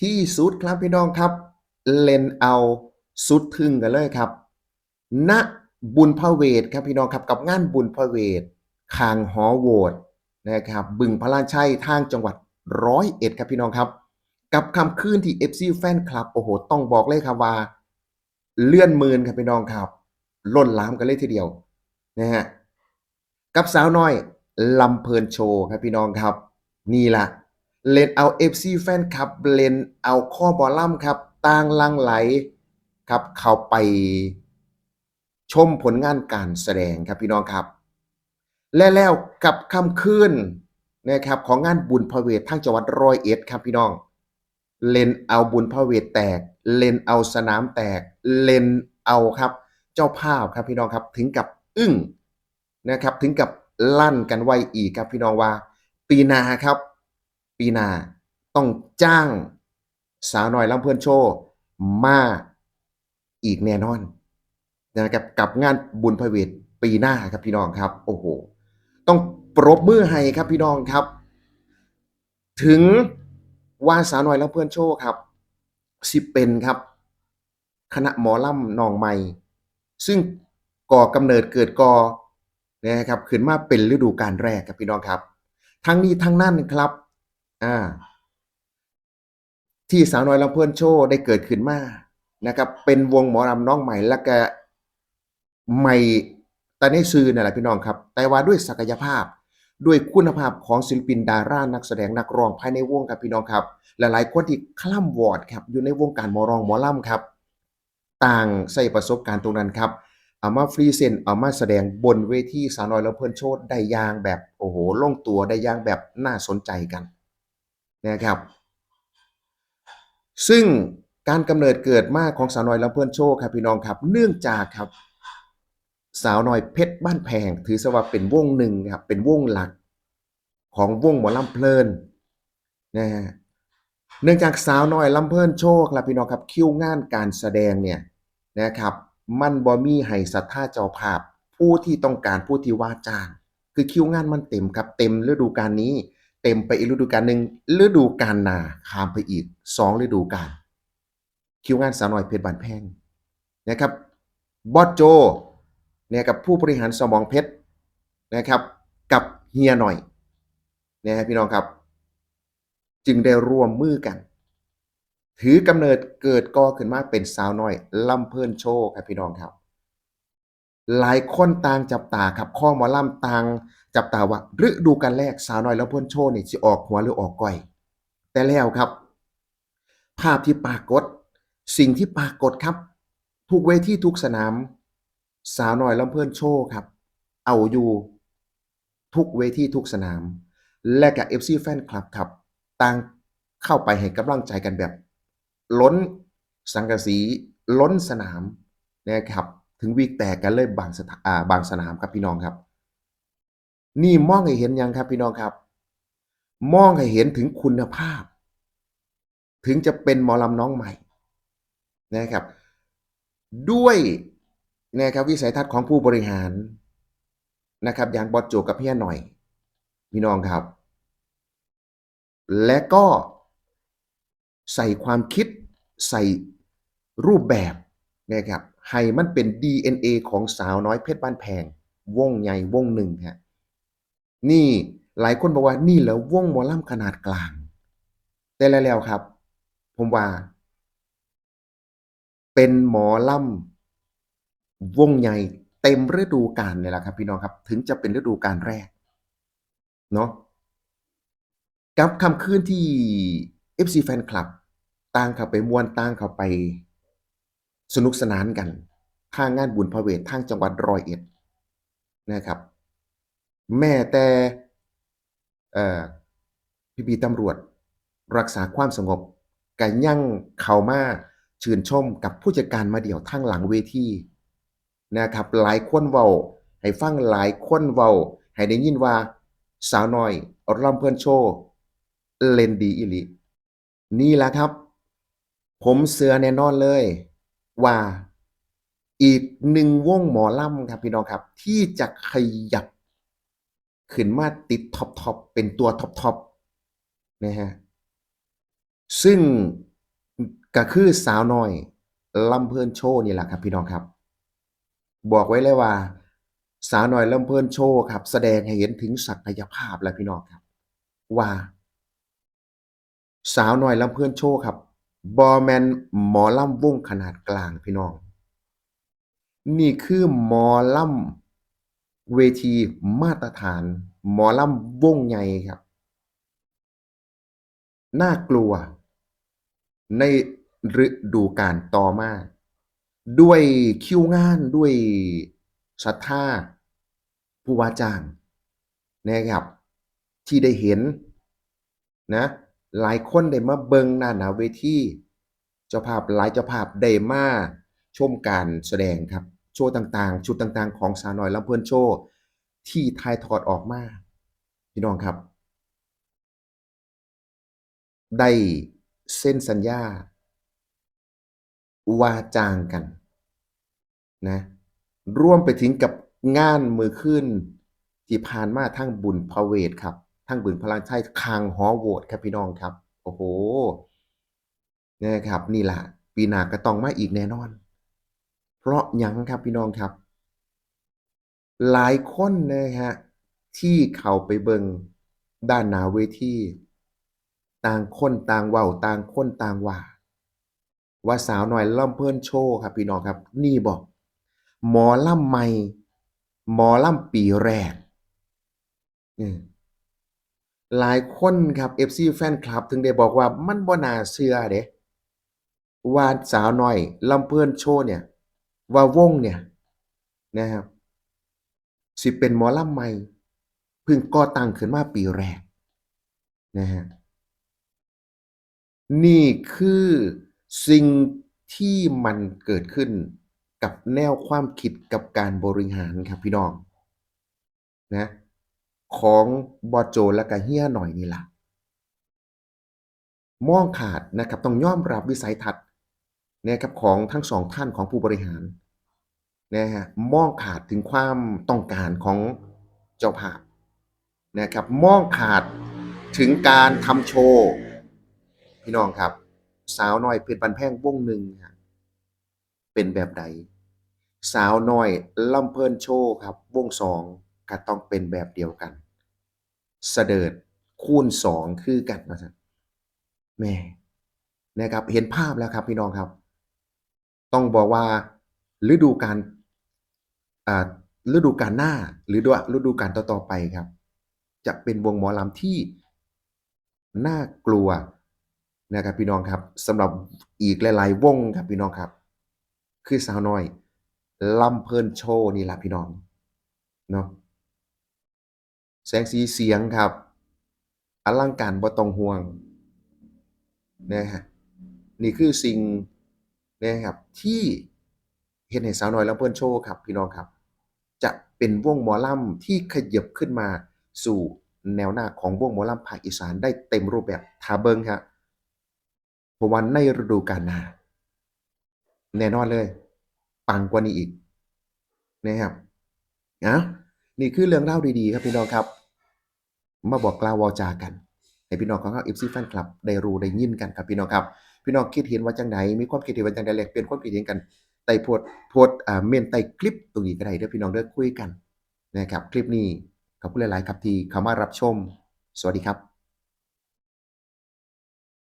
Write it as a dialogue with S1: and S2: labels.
S1: ที่สุดครับพี่น้องครับ เล่นเอาสุดทึ่งกันเลยครับ ณบุญพระเวทครับพี่น้องครับกับงานบุญพระเวทคางหอโหวตนะครับบึงพระราชัยทางจังหวัดร้อยเอ็ดครับพี่น้องครับ กับคำคืนที่ FC แฟนคลับโอ้โหต้องบอกเลยครับว่า เลื่อนมืนครับพี่น้องครับ ล้นหลามกันเลยทีเดียวนะฮะกับสาวน้อยลำเพลินโชว์ครับพี่น้องครับ นี่ล่ะ เลนเอา FC แฟนคลับเลนเอาข้อบอลล่ำครับต่างลังไหลครับเข้าไปชมผลงานการแสดงครับพี่น้องครับ และแล้วกับคำคืนนะครับของงานบุญพระเวททางจังหวัดร้อยเอ็ดครับพี่น้อง เลนเอาบุญพระเวทแตก เลนเอาสนามแตก เลนเอาครับ เจ้าภาพครับพี่น้องครับถึงกับอึ้งนะครับถึงกับลั่นกันไว้อีกครับพี่น้องว่า ปีนาครับ ปีหน้าต้องจ้างสาวน้อยลำเพื่อนโชว์มาอีกแน่นอนนะครับกับงานบุญพระเวทปีหน้าครับพี่น้องครับโอ้โหต้องปรบมือให้ครับพี่น้องครับ ถึงว่าสาวน้อยและเพื่อนโชว์ครับสิเป็นครับ คณะหมอลำนองใหม่ ซึ่งก่อกำเนิดเกิดกอนะครับขึ้นมาเป็นฤดูกาลแรกครับพี่น้องครับ ทั้งนี้ทั้งนั้นครับ อ่า ที่สาวน้อยลำเพื่อนโชว์ได้เกิดขึ้นมานะครับ เป็นวงหมอลำน้องใหม่และก็ใหม่แต่ในซื่อนั่นแหละพี่น้องครับ แต่ว่าด้วยศักยภาพด้วยคุณภาพของศิลปินดารานักแสดงนักร้องภายในวงครับพี่น้องครับ หลายๆคนที่คล่ำวอร์ดครับอยู่ในวงการหมอรองหมอล่ำครับ ต่างใส่ประสบการณ์ตรงนั้นครับเอามาฟรีเซนเอามาแสดงบนเวทีสาวน้อยละเพื่อนโชว์ได้ย่างแบบโอ้โหลงตัวได้ย่างแบบน่าสนใจกัน นะครับ ซึ่งการกำเนิดเกิดมาของสาวน้อยและเพื่อนโชว์ครับพี่น้องครับ เนื่องจากครับ สาวน้อยเพชรบ้านแพง ถือซะว่าเป็นวงหนึ่งครับเป็นวงหลักของวงหมอลำเพลินนะฮะเนื่องจากสาวน้อยลำเพลินโชว์ครับพี่น้องครับคิวงานการแสดงเนี่ยนะครับ มันบ่มีให้ศรัทธาเจ้าภาพ ผู้ที่ต้องการผู้ที่ว่าจ้าง คือคิวงานมันเต็มครับเต็มฤดูกาลนี้ เต็มไปอีกฤดูกาลหนึ่งฤดูกาลนาข้ามไปอีกสองฤดูกาลคิวงานสาวน้อยเพชรบานแพงนะครับบอสโจเนี่ยกับผู้บริหารสมองเพชรนะครับกับเฮียหน่อยนะฮะพี่น้องครับ จึงได้ร่วมมือกัน ถือกำเนิดเกิดก่อขึ้นมาเป็นสาวน้อยลำเพิ่นโชว์ครับพี่น้องครับ หลายคนต่างจับตาครับข้อหมอล่ำต่าง จับตาว่าฤดูกาลแรกสาวน้อยลำเพิ่นโชว์นี่ยจะออกหัวหรือออกก้อย แต่แล้วครับ ภาพที่ปรากฏ สิ่งที่ปรากฏครับ ทุกเวทีทุกสนาม สาวน้อยลำเพิ่นโชว์ครับ เอาอยู่ ทุกเวทีทุกสนาม และกับ FC แฟนคลับครับต่างเข้าไปให้กำลังใจกันแบบ ล้นสังกะสีล้นสนามนะครับ ถึงวีกแตกกันเลยบางสถาบางสนามครับพี่น้องครับ นี่มองให้เห็นยังครับพี่น้องครับ มองให้เห็นถึงคุณภาพ ถึงจะเป็นหมอลำน้องใหม่นะครับ ด้วยนะครับวิสัยทัศน์ของผู้บริหารนะครับ อย่างบอสโจกับเฮียหน่อย พี่น้องครับ และก็ใส่ความคิดใส่รูปแบบนะครับให้มันเป็น DNA ของสาวน้อยเพชรบ้านแพง วงใหญ่วงหนึ่งฮะ นี่หลายคนบอกว่านี่เหรอวงหมอลำขนาดกลาง แต่แล้วครับ ผมว่า เป็นหมอลำวงใหญ่เต็มฤดูกาลเลยล่ะครับ พี่น้องครับ ถึงจะเป็นฤดูกาลแรกเนาะกับคำคืนที่ FC Fan Club ต่างเข้าไปมวนต่างเข้าไป สนุกสนานกันทางงานบุญพระเวททางจังหวัดร้อยเอ็ดนะครับ แม่แต่พี่บีตำรวจ รักษาความสงบกันยั่งเขามาชื่นชมกับผู้จัดการมาเดี่ยวทางหลังเวทีนะครับ หลายคนเว้า ให้ฟังหลายคนเว้า ให้ได้ยินว่า สาวน้อยรำเพิ่อนโชว์เล่นดีอีหลีนี่แหละครับ ผมเสือแน่นอนเลย ว่าอีกหนึ่งวงหมอลำครับพี่น้องครับ ที่จะขยับ ขึ้นมาติดท็อปท็อปเป็นตัวท็อปท็อปนะฮะซึ่งก็คือสาวน้อยลำเพลินโชว์นี่แหละครับพี่น้องครับ บอกไว้เลยว่า สาวน้อยลำเพลินโชว์ครับ แสดงให้เห็นถึงศักยภาพแล้วพี่น้องครับ ว่า สาวน้อยลำเพลินโชว์ครับบ่แมนหมอลำวงขนาดกลางพี่น้อง นี่คือหมอลำ เวทีมาตรฐาน หมอลำวงใหญ่ครับ น่ากลัว ในฤดูกาลต่อมา ด้วยคิวงานด้วยศรัทธาผู้ว่าจ้างนะครับ ที่ได้เห็นนะหลายคนได้มาเบิงหน้าหนาเวทีเจ้าภาพหลายเจ้าภาพได้มาชมการแสดงครับ โชว์ต่างๆ ชุดต่างๆ ของสาวน้อยลำเพลินโชว์ที่ถ่ายทอดออกมาพี่น้องครับ ได้เส้นสัญญาว่าจ้างกันนะร่วมไปถึงกับงานมือขึ้น ที่ผ่านมาทั้งบุญพระเวทครับ ทั้งบุญพลังไทยคางหอโหวตครับพี่น้องครับ โอ้โหนะครับนี่แหละปีหน้าก็ต้องมาอีกแน่นอน เพราะยังครับพี่น้องครับ หลายคนนะฮะที่เข้าไปเบิงด้านหนาเวทีต่างคนต่างเว้าต่างคนต่างว่า ว่าสาวหน้อยล่ำเพิ่นโชว์ครับพี่น้องครับ นี่บอกหมอลำใหม่หมอลำปีแรกหลายคนครับ FC แฟนคลับ ถึงได้บอกว่ามันบ่นาเชื่อเด้ว่าสาวหน้อยลำเพิ่นโชว์เนี่ย ว่าวงเนี่ยนะครับ สิเป็นหมอลำใหม่เพิ่งก่อตั้งขึ้นมาปีแรกนะฮะนี่คือสิ่งที่มันเกิดขึ้นกับแนวความคิดกับการบริหารครับพี่น้องนะของบอโจและก็เฮียหน่อยนี่ล่ะมองขาดนะครับต้องยอมรับวิสัยทัศน์ นะครับของทั้งสองท่านของผู้บริหารนะฮะมองขาดถึงความต้องการของเจ้าภาพนะครับมองขาดถึงการทำโชว์พี่น้องครับ สาวน้อยเพชรบันแพงวงหนึ่งครับเป็นแบบใด สาวน้อยลำเพลินโชว์ครับวงสองก็ต้องเป็นแบบเดียวกันเสดิร์ดคูณสองคือกันนะจ๊ะแม่นะครับเห็นภาพแล้วครับพี่น้องครับ ต้องบอกว่าฤดูกาลอ่าฤดูกาลหน้าหรือว่าฤดูกาลต่อๆไปครับ จะเป็นวงหมอลำที่น่ากลัวนะครับพี่น้องครับสำหรับอีกหลาย ๆ วงครับพี่น้องครับ คือสาวน้อยลำเพลินโชว์นี่แหละพี่น้องเนาะแสงสีเสียงครับ อลังการบ่ต้องห่วงนะฮะนี่คือสิ่ง นะครับที่เห็นให้สาวน้อยลำเพลินโชว์ครับพี่น้องครับ จะเป็นวงหมอลำที่ขยับขึ้นมาสู่แนวหน้าของวงหมอลำภาคอีสานได้เต็มรูปแบบทาเบิงครับเพราะว่าในฤดูกาลหน้าแน่นอนเลย ปังกว่านี้อีกนะครับนะนี่คือเรื่องเล่าดีๆ ครับพี่น้องครับ มาบอกกล่าววาจากัน ให้พี่น้องของเราเอฟซีแฟนคลับได้รู้ได้ยินกันครับพี่น้องครับ พี่น้องคิดเห็นว่าจังไหนมีความคิดเห็นว่าจังใดแลกเปลี่ยนความคิดเห็นกันใต้โพดโพดอ่าเมนใต้คลิปตรงนี้ก็ได้เด้อพี่น้องเด้อคุยกันนะครับคลิปนี้ขอบคุณหลาย ๆ ครับที่เข้ามารับชม สวัสดีครับ